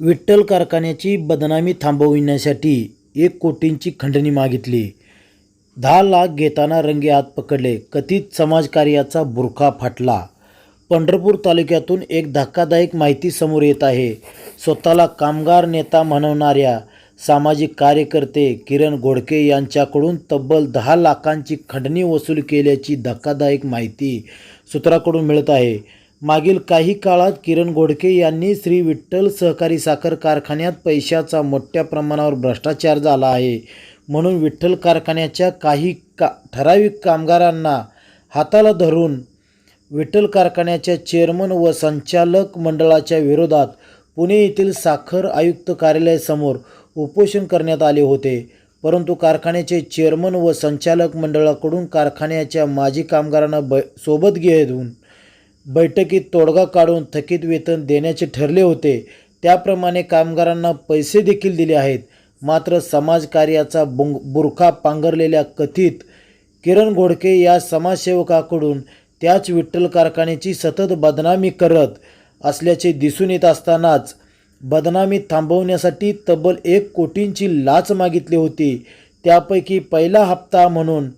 विठ्ठल कारखान्याची बदनामी थांबविण्यासाठी एक कोटींची खंडणी मागितली. दहा लाख घेताना रंगे हात पकडले. कथित समाजकार्याचा बुरखा फाटला. पंढरपूर तालुक्यातून एक धक्कादायक माहिती समोर येत आहे. स्वतःला कामगार नेता म्हणवणाऱ्या सामाजिक कार्यकर्ते किरण गोडके यांच्याकडून तब्बल दहा लाखांची खंडणी वसूल केल्याची धक्कादायक माहिती सूत्राकडून मिळत आहे. मागील काही काळात किरण गोडके यांनी श्री विठ्ठल सहकारी साखर कारखान्यात पैशाचा मोठ्या प्रमाणावर भ्रष्टाचार झाला आहे. म्हणून विठ्ठल कारखान्याच्या काही का ठराविक कामगारांना हाताला धरून विठ्ठल कारखान्याच्या चेअरमन व संचालक मंडळाच्या विरोधात पुणे येथील साखर आयुक्त कार्यालयासमोर उपोषण करण्यात आले होते. परंतु कारखान्याचे चेअरमन व संचालक मंडळाकडून कारखान्याच्या माजी कामगारांना ब सोबत घेऊन बैठकीत तोडगा काढून थकीत वेतन देण्याचे ठरले होते. त्याप्रमाणे कामगारांना पैसे देखील दिले आहेत. मात्र समाजकार्याचा बुंग बुरखा पांघरलेल्या कथित किरण घोडके या समाजसेवकाकडून त्याच विठ्ठल कारखान्याची सतत बदनामी करत असल्याचे दिसून येत असतानाच बदनामी थांबवण्यासाठी तब्बल एक कोटींची लाच मागितली होती. त्यापैकी पहिला हप्ता म्हणून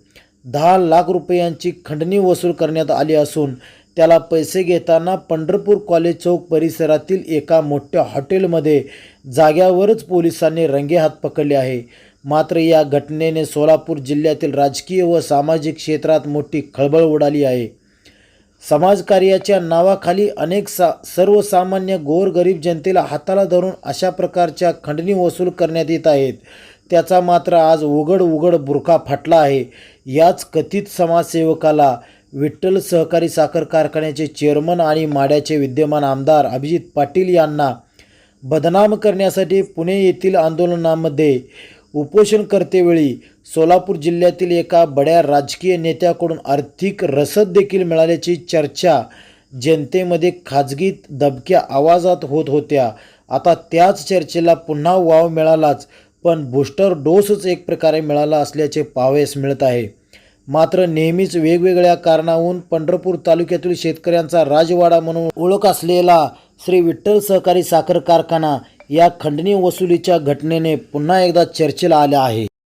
दहा लाख रुपयांची खंडणी वसूल करण्यात आली असून त्याला पैसे घेताना पंढरपूर कॉलेज चौक परिसरातील एका मोठ्या हॉटेलमध्ये जाग्यावरच पोलिसांनी रंगेहात पकडले आहे. मात्र या घटनेने सोलापूर जिल्ह्यातील राजकीय व सामाजिक क्षेत्रात मोठी खळबळ उडाली आहे. समाजकार्याच्या नावाखाली अनेक सा सर्वसामान्य गोरगरीब जनतेला हाताला धरून अशा प्रकारच्या खंडणी वसूल करण्यात येत आहेत. त्याचा मात्र आज उघड उघड बुरखा फाटला आहे. याच कथित समाजसेवकाला विठ्ठल सहकारी साखर कारखान्याचे चेअरमन आणि माड्याचे विद्यमान आमदार अभिजित पाटील यांना बदनाम करण्यासाठी पुणे येथील आंदोलनामध्ये उपोषणकर्तेवेळी सोलापूर जिल्ह्यातील एका बड्या राजकीय नेत्याकडून आर्थिक रसद देखील मिळाल्याची चर्चा जनतेमध्ये खाजगीत दबक्या आवाजात होत होत्या. आता त्याच चर्चेला पुन्हा वाव मिळालाच पण बूस्टर डोसच एक प्रकारे मिळाला असल्याचे पाहावयास मिळत आहे. मात्र नेहमीच वेगवेगळ्या कारणाहून पंढरपूर तालुक्यातील शेतकऱ्यांचा राजवाडा म्हणून ओळख असलेला श्री विठ्ठल सहकारी साखर कारखाना या खंडणी वसुलीच्या घटनेने पुन्हा एकदा चर्चेला आल्या आहे.